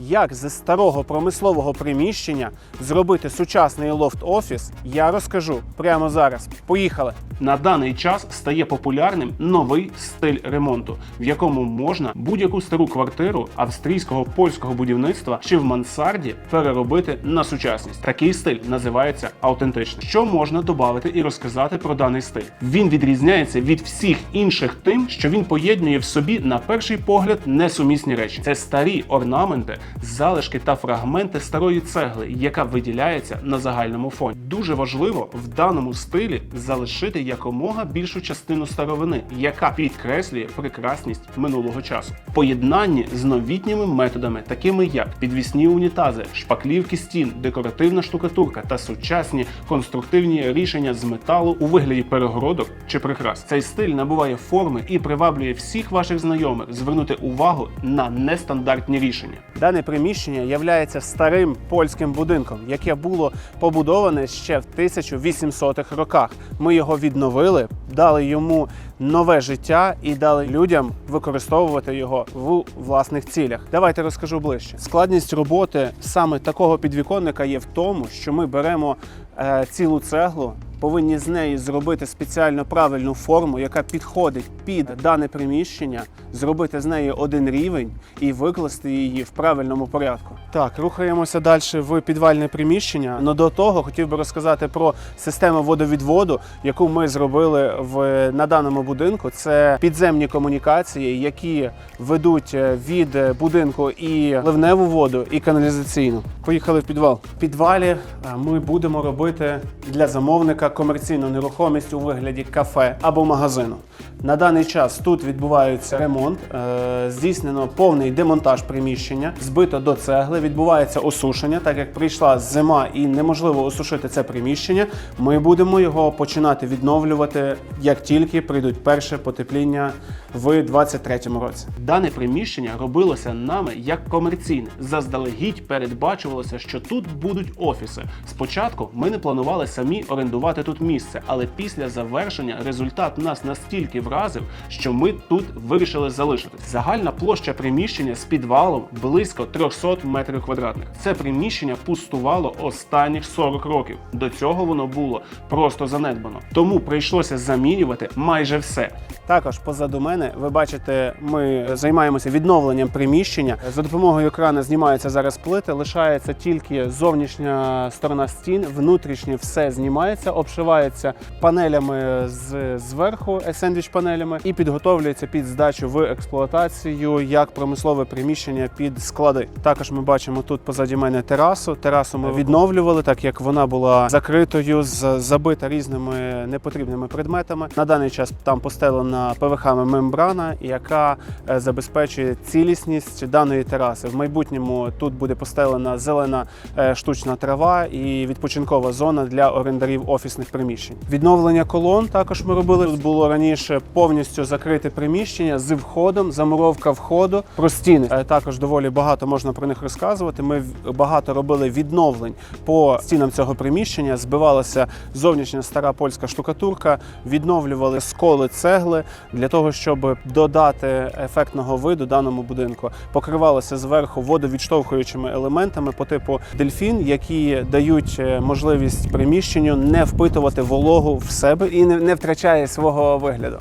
Як з старого промислового приміщення зробити сучасний лофт-офіс, я розкажу прямо зараз. Поїхали! На даний час стає популярним новий стиль ремонту, в якому можна будь-яку стару квартиру австрійського польського будівництва чи в мансарді переробити на сучасність. Такий стиль називається автентичний. Що можна додати і розказати про даний стиль? Він відрізняється від всіх інших тим, що він поєднує в собі на перший погляд несумісні речі. Це старі орнаменти, залишки та фрагменти старої цегли, яка виділяється на загальному фоні. Дуже важливо в даному стилі залишити якомога більшу частину старовини, яка підкреслює прекрасність минулого часу. Поєднанні з новітніми методами, такими як підвісні унітази, шпаклівки стін, декоративна штукатурка та сучасні конструктивні рішення з металу у вигляді перегородок чи прикрас. Цей стиль набуває форми і приваблює всіх ваших знайомих звернути увагу на нестандартні рішення. Дане приміщення являється старим польським будинком, яке було побудоване ще в 1800-х роках. Ми його відновили, дали йому нове життя і дали людям використовувати його в власних цілях. Давайте розкажу ближче. Складність роботи саме такого підвіконника є в тому, що ми беремо е, цілу цеглу. Повинні з неї зробити спеціально правильну форму, яка підходить під дане приміщення, зробити з неї один рівень і викласти її в правильному порядку. Так, рухаємося далі в підвальне приміщення. Но до того хотів би розказати про систему водовідводу, яку ми зробили в на даному будинку. Це підземні комунікації, які ведуть е, від будинку і ливневу воду, і каналізаційну. Поїхали в підвал. В підвалі е, ми будемо робити для замовника комерційну нерухомість у вигляді кафе або магазину. На даний час тут відбувається ремонт, е, здійснено повний демонтаж приміщення, збито до цегли, відбувається осушення. Так як прийшла зима і неможливо осушити це приміщення, ми будемо його починати відновлювати, як тільки прийдуть перше потепління в 2023 році. Дане приміщення робилося нами як комерційне. Заздалегідь передбачувалося, що тут будуть офіси. Спочатку ми не планували самі орендувати тут місце, але після завершення результат нас настільки вразив, що ми тут вирішили залишитись. Загальна площа приміщення з підвалом близько 300 метрів квадратних. Це приміщення пустувало останніх 40 років. До цього воно було просто занедбано. Тому прийшлося замінювати майже все. Також позаду мене ви бачите, ми займаємося відновленням приміщення. За допомогою екрана знімаються зараз плити. Лишається тільки зовнішня сторона стін, внутрішнє все знімається, обшивається панелями з зверху, сендвіч панелями, і підготовлюється під здачу в експлуатацію як промислове приміщення під склади. Також ми бачимо тут позаді мене терасу. Терасу ми відновлювали, так як вона була закритою, забита різними непотрібними предметами. На даний час там постелена ПВХ мембрана, яка е, забезпечує цілісність даної тераси. В майбутньому тут буде постелена зелена е, штучна трава і відпочинкова зона для орендарів офісних приміщень. Відновлення колон також ми робили. Тут було раніше повністю закрите приміщення з входом, замуровка входу. Про стіни Е, також доволі багато можна про них розказувати. Ми багато робили відновлень по стінам цього приміщення. Збивалася зовнішня стара польська штукатурка, відновлювали сколи цегли для того, щоб додати ефектного виду даному будинку. Покривалося зверху водовідштовхуючими елементами по типу дельфін, які дають е, можливість приміщенню не впитувати вологу в себе і не, не втрачає свого вигляду.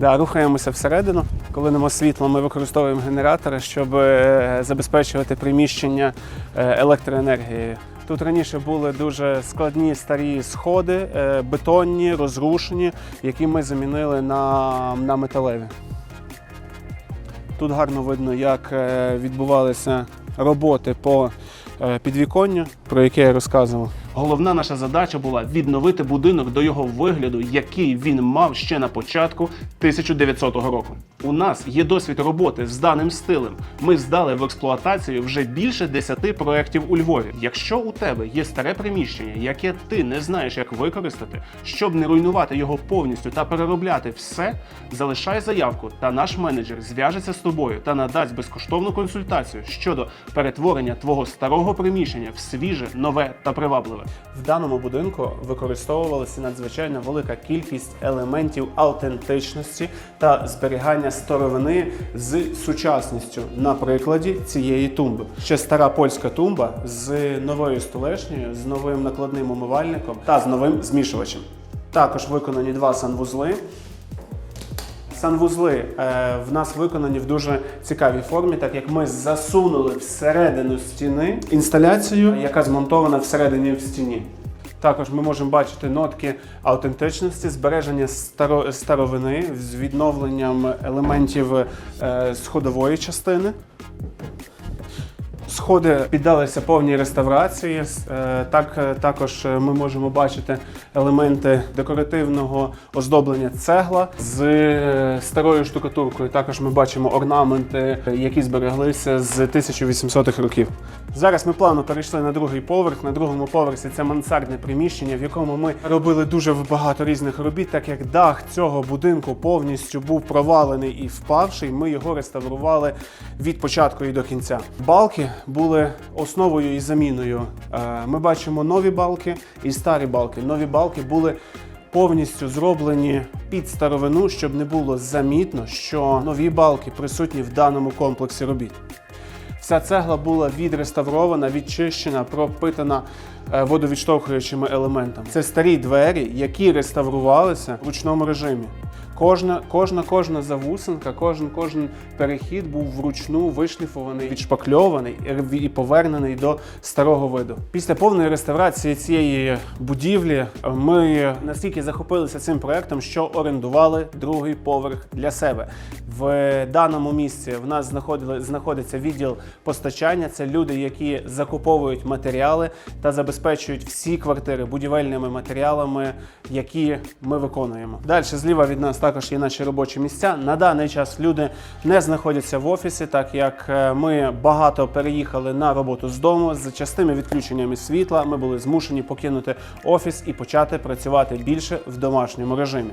Да, рухаємося всередину. Коли нема світла, ми використовуємо генератори, щоб е, забезпечувати приміщення е, електроенергією. Тут раніше були дуже складні старі сходи, е, бетонні, розрушені, які ми замінили на, на металеві. Тут гарно видно, як е, відбувалися роботи по е, підвіконню, про яке я розказував. Головна наша задача була відновити будинок до його вигляду, який він мав ще на початку 1900 року. У нас є досвід роботи з даним стилем. Ми здали в експлуатацію вже більше 10 проєктів у Львові. Якщо у тебе є старе приміщення, яке ти не знаєш, як використати, щоб не руйнувати його повністю та переробляти все, залишай заявку, та наш менеджер зв'яжеться з тобою та надасть безкоштовну консультацію щодо перетворення твого старого приміщення в свіже, нове та привабливе. В даному будинку використовувалася надзвичайно велика кількість елементів аутентичності та зберігання старовини з сучасністю на прикладі цієї тумби. Ще стара польська тумба з новою столешнею, з новим накладним умивальником та з новим змішувачем. Також виконані два санвузли. Санвузли е, в нас виконані в дуже цікавій формі, так як ми засунули всередину стіни інсталяцію, яка змонтована всередині в стіні. Також ми можемо бачити нотки аутентичності, збереження старо, старовини з відновленням елементів е, сходової частини. Сходи піддалися повній реставрації. Е, Так, е, також е, ми можемо бачити елементи декоративного оздоблення цегла з старою штукатуркою. Також ми бачимо орнаменти, які збереглися з 1800-х років. Зараз ми плавно перейшли на другий поверх. На другому поверсі це мансардне приміщення, в якому ми робили дуже багато різних робіт, так як дах цього будинку повністю був провалений і впавший. Ми його реставрували від початку і до кінця. Балки були основою і заміною. Е, Ми бачимо нові балки і старі балки. Нові балки були повністю зроблені під старовину, щоб не було замітно, що нові балки присутні в даному комплексі робіт. Вся цегла була відреставрована, відчищена, пропитана е, водовідштовхуючими елементами. Це старі двері, які реставрувалися в ручному режимі. Кожна, кожна, кожна завусинка, кожен, кожен перехід був вручну вишліфований, відшпакльований і- повернений до старого виду. Після повної реставрації цієї будівлі ми настільки захопилися цим проектом, що орендували другий поверх для себе. В даному місці в нас знаходиться відділ постачання. Це люди, які закуповують матеріали та забезпечують всі квартири будівельними матеріалами, які ми виконуємо. Далі зліва від нас також є наші робочі місця. На даний час люди не знаходяться в офісі, так як е, ми багато переїхали на роботу з дому з частими відключеннями світла. Ми були змушені покинути офіс і почати працювати більше в домашньому режимі.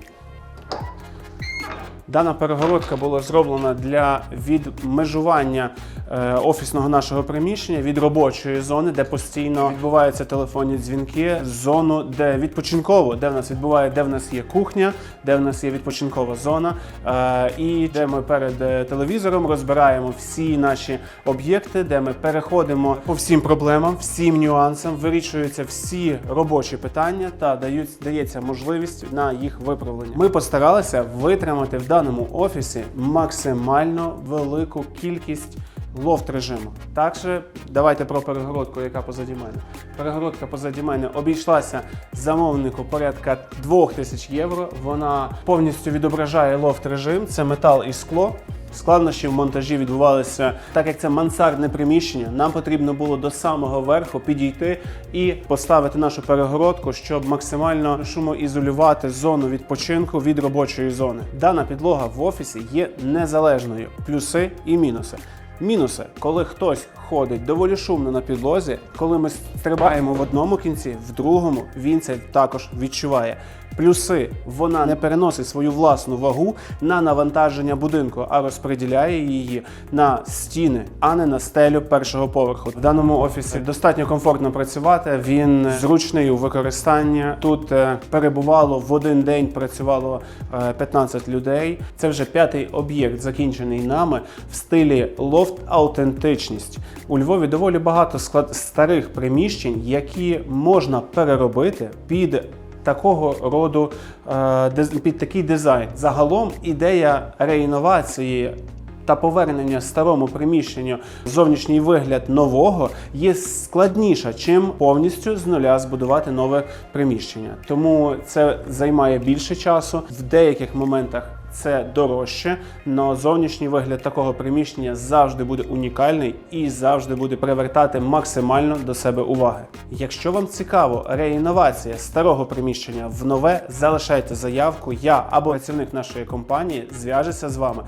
Дана перегородка була зроблена для відмежування е, офісного нашого приміщення від робочої зони, де постійно відбуваються телефонні дзвінки, зону, де відпочинково, де в нас відбуває, де в нас є кухня, де в нас є відпочинкова зона, е, і де ми перед е, телевізором розбираємо всі наші об'єкти, де ми переходимо по всім проблемам, всім нюансам, вирішуються всі робочі питання та дають дається можливість на їх виправлення. Ми постаралися витримати в даному офісі максимально велику кількість лофт режиму. Також давайте про перегородку, яка позаді мене. Перегородка позаді мене обійшлася замовнику порядка 2000 євро. Вона повністю відображає лофт режим. Це метал і скло. Складнощі в монтажі відбувалися, так як це мансардне приміщення. Нам потрібно було до самого верху підійти і поставити нашу перегородку, щоб максимально шумоізолювати зону відпочинку від робочої зони. Дана підлога в офісі є незалежною. Плюси і мінуси. Мінуси, коли хтось ходить доволі шумно на підлозі, коли ми стрибаємо в одному кінці, в другому він це також відчуває. Плюси вона не переносить свою власну вагу на навантаження будинку, а розподіляє її на стіни, а не на стелю першого поверху. В даному офісі достатньо комфортно працювати. Він зручний у використанні. Тут е, перебувало в один день працювало е, 15 людей. Це вже п'ятий об'єкт, закінчений нами в стилі лофт аутентичність. У Львові доволі багато склад старих приміщень, які можна переробити під такого роду е, під такий дизайн. Загалом ідея реінновації. Та повернення старому приміщенню зовнішній вигляд нового є складніша, чим повністю з нуля збудувати нове приміщення. Тому це займає більше часу. В деяких моментах це дорожче, але зовнішній вигляд такого приміщення завжди буде унікальний і завжди буде привертати максимально до себе уваги. Якщо вам цікаво реінновація старого приміщення в нове, залишайте заявку. Я або працівник нашої компанії зв'яжеться з вами.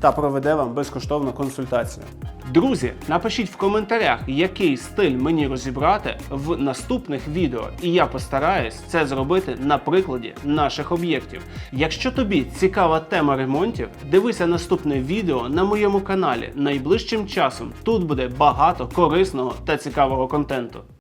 Та проведе вам безкоштовну консультацію. Друзі, напишіть в коментарях, який стиль мені розібрати в наступних відео, і я постараюсь це зробити на прикладі наших об'єктів. Якщо тобі цікава тема ремонтів, дивися наступне відео на моєму каналі. Найближчим часом тут буде багато корисного та цікавого контенту.